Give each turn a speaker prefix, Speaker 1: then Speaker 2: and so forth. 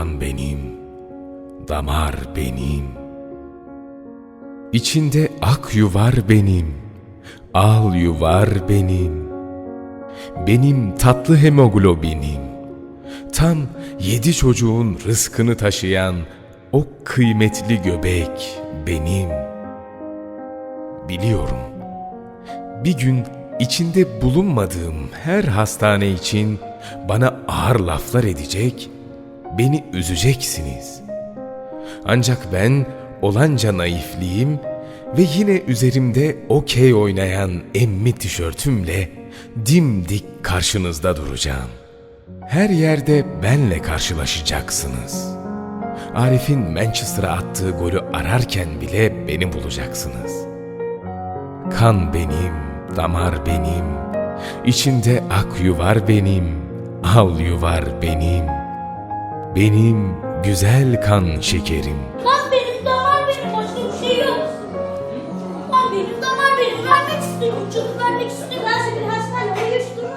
Speaker 1: kan benim, damar benim. İçinde ak yuvar benim, al yuvar benim. Benim tatlı hemoglobinim. Tam yedi çocuğun rızkını taşıyan o kıymetli göbek benim. Biliyorum. Bir gün içinde bulunmadığım her hastane için bana ağır laflar edecek, beni üzeceksiniz. Ancak ben olanca naifliğim ve yine üzerimde okey oynayan emmi tişörtümle dimdik karşınızda duracağım. Her yerde benle karşılaşacaksınız. Arif'in Manchester'a attığı golü ararken bile beni bulacaksınız. Kan benim, damar benim, içinde ak yuvar benim, al yuvar benim. Benim güzel kan şekerim.
Speaker 2: Kan benim, damar benim, başka bir şey yok. Kan benim, damar benim, vermek istiyorum, çocuk vermek istiyorum. Seni bir hastaneye götürdüm.